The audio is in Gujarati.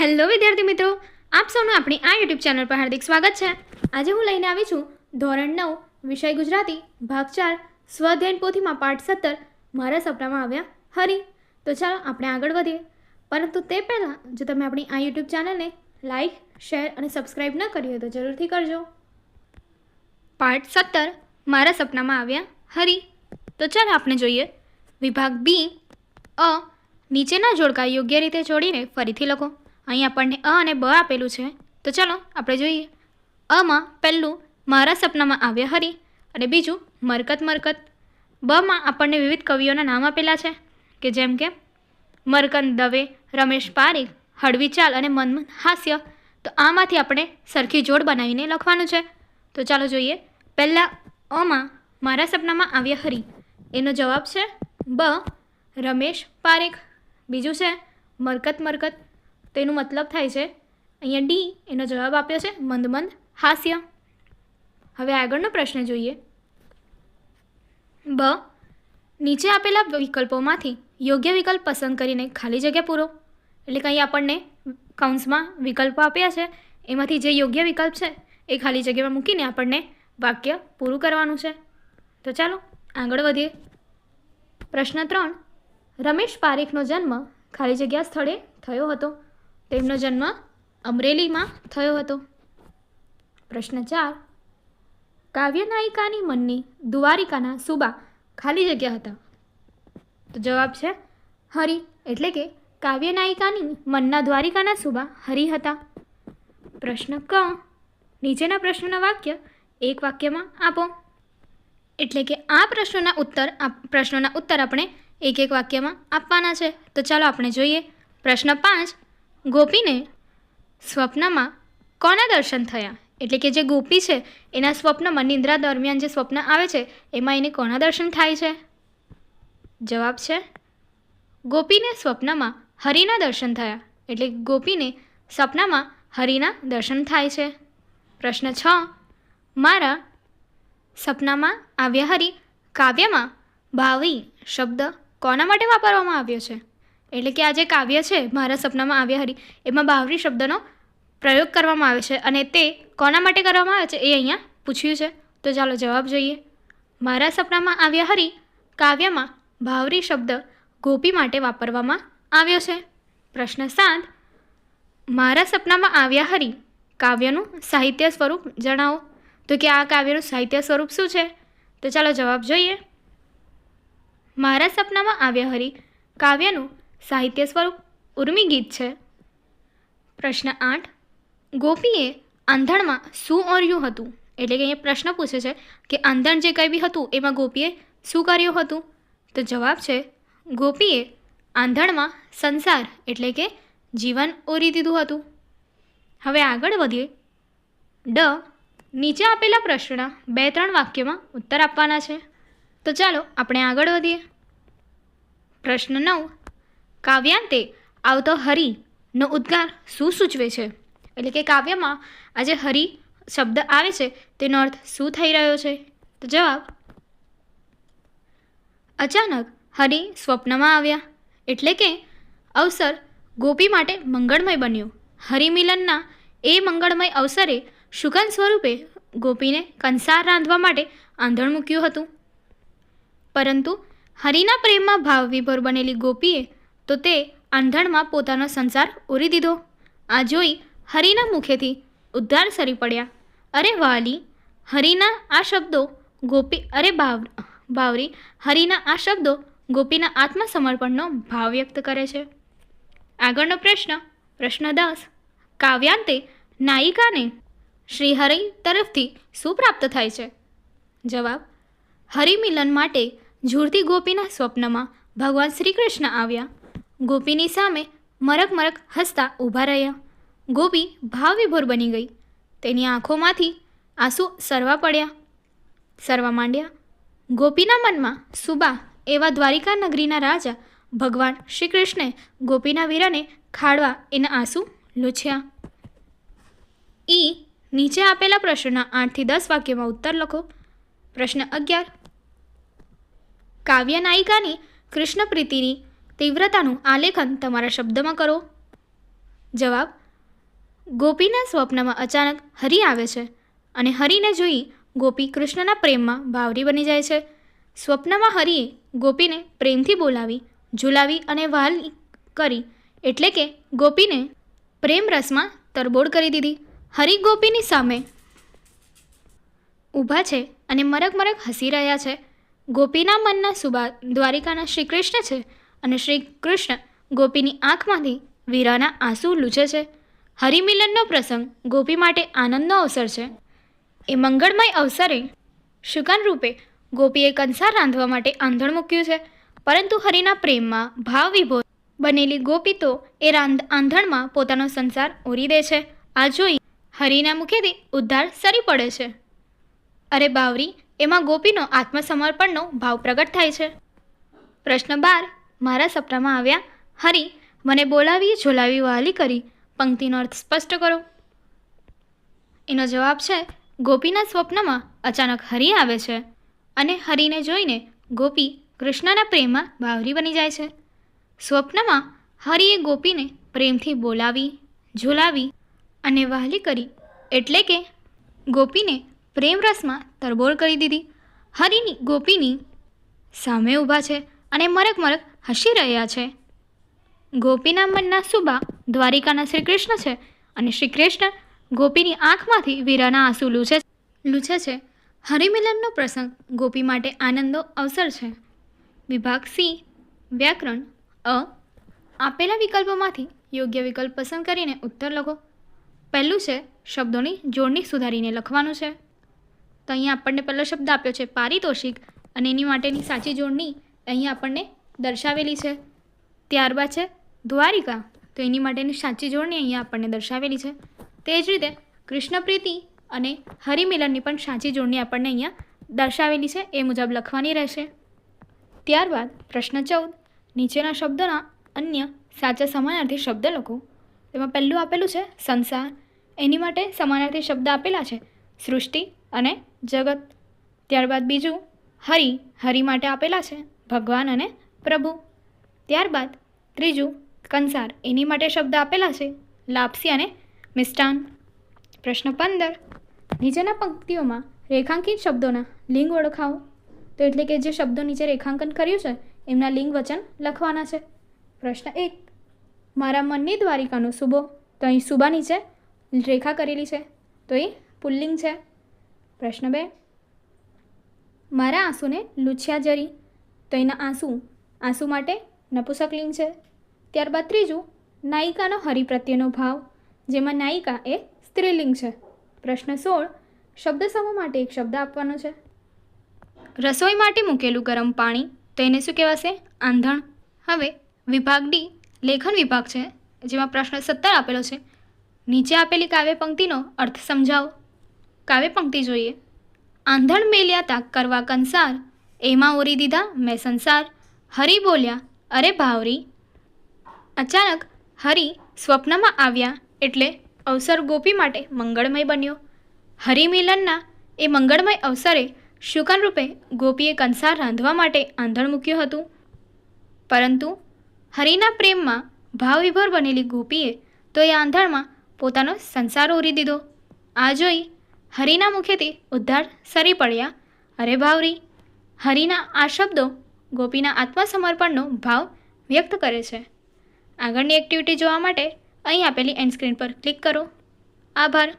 હેલો વિદ્યાર્થી મિત્રો, આપ સૌનું આપણી આ યુટ્યુબ ચેનલ પર હાર્દિક સ્વાગત છે. આજે હું લઈને આવી છું ધોરણ નવ, વિષય ગુજરાતી, ભાગ ચાર સ્વધ્યન પોથીમાં પાઠ સત્તર, મારા સપનામાં આવ્યા હરી. તો ચાલો આપણે આગળ વધીએ. પરંતુ તે પહેલાં, જો તમે આપણી આ યુટ્યુબ ચેનલને લાઈક શેર અને સબસ્ક્રાઈબ ન કરી હોય તો જરૂરથી કરજો. પાઠ સત્તર, મારા સપનામાં આવ્યા હરી. તો ચાલો આપણે જોઈએ. વિભાગ બી, અ, નીચેના જોડકા યોગ્ય રીતે જોડીને ફરીથી લખો. અહીં આપણને અ અને બ આપેલું છે. તો ચાલો આપણે જોઈએ. અમાં પહેલું મારા સપનામાં આવ્યા હરી અને બીજું મરકત મરકત. બમાં આપણને વિવિધ કવિઓના નામ આપેલા છે, કે જેમ કે મરકંદ દવે, રમેશ પારેખ, હળવી ચાલ અને મન હાસ્ય. તો આમાંથી આપણે સરખી જોડ બનાવીને લખવાનું છે. તો ચાલો જોઈએ. પહેલાં અમાં મારા સપનામાં આવ્યા હરી. એનો જવાબ છે બ, રમેશ પારેખ. બીજું છે મરકત મરકત. તેનું મતલબ થાય છે, અહીંયા ડી એનો જવાબ આપ્યો છે મંદ મંદ હાસ્ય. હવે આગળનો પ્રશ્ન જોઈએ. બ, નીચે આપેલા વિકલ્પોમાંથી યોગ્ય વિકલ્પ પસંદ કરીને ખાલી જગ્યા પૂરો. એટલે કંઈ આપણને કૌંસમાં વિકલ્પો આપ્યા છે, એમાંથી જે યોગ્ય વિકલ્પ છે, એ ખાલી જગ્યામાં મૂકીને આપણને વાક્ય પૂરું કરવાનું છે. તો ચાલો, આગળ વધીએ. પ્રશ્ન ત્રણ, રમેશ પારેખનો જન્મ ખાલી જગ્યા સ્થળે થયો હતો. તેમનો જન્મ અમરેલીમાં થયો હતો. પ્રશ્ન ચાર. કાવ્ય નાયિકાની મનની દ્વારિકાના સુબા ખાલી જગ્યા હતા. તો જવાબ છે હરિ, એટલે કે કાવ્ય નાયિકાની મનના દ્વારિકાના સુબા હરિ હતા. પ્રશ્ન ક, નીચેના પ્રશ્નના વાક્ય એક વાક્યમાં આપો. એટલે કે આ પ્રશ્નોના ઉત્તર આ પ્રશ્નોના ઉત્તર આપણે એક એક વાક્યમાં આપવાના છે. તો ચાલો આપણે જોઈએ. પ્રશ્ન પાંચ ગોપીને સ્વપ્નમાં કોના દર્શન થયા? એટલે કે જે ગોપી છે, એના સ્વપ્નમાં નિંદ્રા દરમિયાન જે સ્વપ્ન આવે છે, એમાં એને કોના દર્શન થાય છે? જવાબ છે, ગોપીને સ્વપ્નમાં હરિના દર્શન થયા. એટલે ગોપીને સપનામાં હરિના દર્શન થાય છે. પ્રશ્ન છ, મારા સપનામાં આવ્યા હરી કાવ્યમાં ભાવી શબ્દ કોના માટે વાપરવામાં આવ્યો છે? એટલે કે આ જે કાવ્ય છે, મારા સપનામાં આવ્યા હરી, એમાં બાવરી શબ્દનો પ્રયોગ કરવામાં આવે છે અને તે કોના માટે કરવામાં આવે છે એ અહીંયા પૂછ્યું છે. તો ચાલો જવાબ જોઈએ. મારા સપનામાં આવ્યા હરી કાવ્યમાં ભાવરી શબ્દ ગોપી માટે વાપરવામાં આવ્યો છે. પ્રશ્ન સાત, મારા સપનામાં આવ્યા હરી કાવ્યનું સાહિત્ય સ્વરૂપ જણાવો. તો કે આ કાવ્યનું સાહિત્ય સ્વરૂપ શું છે? તો ચાલો જવાબ જોઈએ. મારા સપનામાં આવ્યા હરી કાવ્યનું સાહિત્ય સ્વરૂપ ઉર્મી ગીત છે. પ્રશ્ન આઠ. ગોપીએ આંધણમાં શું ઓર્યું હતું? એટલે કે અહીંયા પ્રશ્ન પૂછે છે કે આંધણ જે કંઈ બી હતું, એમાં ગોપીએ શું કર્યું હતું? તો જવાબ છે, ગોપીએ આંધણમાં સંસાર એટલે કે જીવન ઓરી દીધું હતું. હવે આગળ વધીએ. ડ. નીચે આપેલા પ્રશ્નના બે ત્રણ વાક્યમાં ઉત્તર આપવાના છે. તો ચાલો આપણે આગળ વધીએ. પ્રશ્ન નવ. કાવ્યાંતે આવતો હરિનો ઉદ્ગાર શું સૂચવે છે? એટલે કે કાવ્યમાં આજે હરિ શબ્દ આવે છે, તેનો અર્થ શું થઈ રહ્યો છે? તો જવાબ, અચાનક હરિ સ્વપ્નમાં આવ્યા. એટલે કે અવસર ગોપી માટે મંગળમય બન્યો. હરિમિલનના એ મંગળમય અવસરે શુકન સ્વરૂપે ગોપીને કંસાર રાંધવા માટે આંધણ મૂક્યું હતું. પરંતુ હરિના પ્રેમમાં ભાવ વિભોર બનેલી ગોપીએ તો તે આંધણમાં પોતાનો સંસાર ઓરી દીધો. આ જોઈ હરિના મુખેથી ઉદ્ધાર સરી પડ્યા. અરે વાલી, હરિના આ શબ્દો ગોપી, અરે બાવ ભાવરી હરિના આ શબ્દો ગોપીના આત્મસમર્પણનો ભાવ વ્યક્ત કરે છે. આગળનો પ્રશ્ન પ્રશ્ન દસ કાવ્યાંતે નાયિકાને શ્રીહરિ તરફથી શું પ્રાપ્ત થાય છે? જવાબ, હરિમિલન માટે ઝૂરતી ગોપીના સ્વપ્નમાં ભગવાન શ્રી કૃષ્ણ આવ્યા. ગોપીની સામે મરક મરક હસતા ઊભા રહ્યા. ગોપી ભાવવિભોર બની ગઈ. તેની આંખોમાંથી આંસુ સરવા પડ્યા. સરવા માંડ્યા. ગોપીના મનમાં સુબા એવા દ્વારિકા નગરીના રાજા ભગવાન શ્રી કૃષ્ણે ગોપીના વીરાને ખાડવા એના આંસુ લૂછ્યા. ઈ નીચે આપેલા પ્રશ્નના આઠથી દસ વાક્યમાં ઉત્તર લખો. પ્રશ્ન અગિયાર. કાવ્ય નાયિકાની કૃષ્ણ પ્રીતિની તીવ્રતાનું આલેખન તમારા શબ્દમાં કરો. જવાબ, ગોપીના સ્વપ્નમાં અચાનક હરિ આવે છે અને હરિને જોઈ ગોપી કૃષ્ણના પ્રેમમાં ભાવરી બની જાય છે. સ્વપ્નમાં હરિએ ગોપીને પ્રેમથી બોલાવી, ઝુલાવી અને વાલ કરી એટલે કે ગોપીને પ્રેમ રસમાં તરબોળ કરી દીધી. હરિ ગોપીની સામે ઊભા છે અને મરક મરક હસી રહ્યા છે. ગોપીના મનના સુબા દ્વારિકાના શ્રી કૃષ્ણ છે અને શ્રી કૃષ્ણ ગોપીની આંખમાંથી વીરાના આંસુ લૂછે છે. હરિમિલનનો પ્રસંગ ગોપી માટે આનંદનો અવસર છે. એ મંગળમય અવસરે શુકાન રૂપે ગોપીએ કંસાર રાંધવા માટે આંધણ મૂક્યું છે. પરંતુ હરિના પ્રેમમાં ભાવ વિભોર બનેલી ગોપી તો એ રાંધ આંધણમાં પોતાનો સંસાર ઓરી દે છે. આ જોઈ હરિના મુખેથી ઉદ્ધાર સરી પડે છે. અરે બાવરી, એમાં ગોપીનો આત્મસમર્પણનો ભાવ પ્રગટ થાય છે. પ્રશ્ન બાર મારા સપનામાં આવ્યા, હરી, મને બોલાવી, ઝોલાવી વહાલી કરી. પંક્તિનો અર્થ સ્પષ્ટ કરો. એનો જવાબ છે, ગોપીના સ્વપ્નમાં અચાનક હરિ આવે છે અને હરિને જોઈને ગોપી કૃષ્ણના પ્રેમમાં બાવરી બની જાય છે. સ્વપ્નમાં હરિએ ગોપીને પ્રેમથી બોલાવી, ઝુલાવી અને વહાલી કરી એટલે કે ગોપીને પ્રેમ રસમાં તરબોળ કરી દીધી. હરિની ગોપીની સામે ઊભા છે અને મરક મરક હસી રહ્યા છે. ગોપીના મનના સુબા દ્વારિકાના શ્રી કૃષ્ણ છે અને શ્રી કૃષ્ણ ગોપીની આંખમાંથી વીરાના આંસુ લૂછે લૂછે છે. હરિમિલનનો પ્રસંગ ગોપી માટે આનંદનો અવસર છે. વિભાગ સી, વ્યાકરણ, અ. આપેલા વિકલ્પોમાંથી યોગ્ય વિકલ્પ પસંદ કરીને ઉત્તર લખો. પહેલું છે, શબ્દોની જોડણી સુધારીને લખવાનું છે. તો અહીંયા આપણને પહેલો શબ્દ આપ્યો છે પારિતોષિક અને એની માટેની સાચી જોડણી અહીંયા આપણને દર્શાવેલી છે. ત્યારબાદ છે દ્વારિકા. તો એની માટેની સાચી જોડણી અહીંયા આપણને દર્શાવેલી છે. તે જ રીતે કૃષ્ણપ્રીતિ અને હરિમિલનની પણ સાચી જોડણી આપણને અહીંયા દર્શાવેલી છે. એ મુજબ લખવાની રહેશે. ત્યારબાદ પ્રશ્ન ચૌદ. નીચેના શબ્દોના અન્ય સાચા સમાનાર્થી શબ્દ લખો. તેમાં પહેલું આપેલું છે સંસાર. એની માટે સમાનાર્થી શબ્દ આપેલા છે સૃષ્ટિ અને જગત. ત્યારબાદ બીજું હરિ. હરિ માટે આપેલા છે ભગવાન અને પ્રભુ. ત્યારબાદ ત્રીજું, કંસાર. એની માટે શબ્દ આપેલા છે, લાપસી અને મિષ્ટાન. પ્રશ્ન પંદર, નીચેના પંક્તિઓમાં રેખાંકિત શબ્દોના લિંગ ઓળખાવો. તો એટલે કે જે શબ્દો નીચે રેખાંકન કર્યું છે, એમના લિંગ વચન લખવાના છે. પ્રશ્ન એક, મારા મનની દ્વારિકાનો સુબો, તો અહીં સુબા નીચે રેખા કરેલી છે, તો એ પુલ્લિંગ છે. પ્રશ્ન બે, મારા આંસુને લૂછ્યા જરી તો એના આંસુ આંસુ માટે નપુસકલિંગ છે. ત્યારબાદ ત્રીજું, નાયિકાનો હરિ પ્રત્યેનો ભાવ, જેમાં નાયિકા એ સ્ત્રીલિંગ છે. પ્રશ્ન સોળ, શબ્દ સમૂહ માટે એક શબ્દ આપવાનો છે. રસોઈ માટે મૂકેલું ગરમ પાણી, તો એને શું કહેવાશે? આંધણ. હવે, વિભાગ ડી, લેખન વિભાગ છે, જેમાં પ્રશ્ન સત્તર આપેલો છે. નીચે આપેલી કાવ્ય પંક્તિનો અર્થ સમજાવો. કાવ્ય પંક્તિ જોઈએ. આંધણ મેલ્યા તાક કરવા કંસાર, એમાં ઓરી દીધા મેં સંસાર. હરી બોલ્યા, અરે ભાવરી. અચાનક હરિ સ્વપ્નમાં આવ્યા એટલે અવસર ગોપી માટે મંગળમય બન્યો. હરિમિલનના એ મંગળમય અવસરે શુકન રૂપે ગોપીએ કંસાર રાંધવા માટે આંધણ મૂક્યું હતું. પરંતુ હરિના પ્રેમમાં ભાવવિભોર બનેલી ગોપીએ તો એ આંધણમાં પોતાનો સંસાર ઓરી દીધો. આ જોઈ હરિના મુખેથી ઉદ્ધાર સરી પડ્યા. અરે ભાવરી. હરિના આ શબ્દો ગોપીના આત્મસમર્પણનો ભાવ વ્યક્ત કરે છે. આગળની એક્ટિવિટી જોવા માટે અહીં આપેલી એન્ડ સ્ક્રીન પર ક્લિક કરો. આભાર.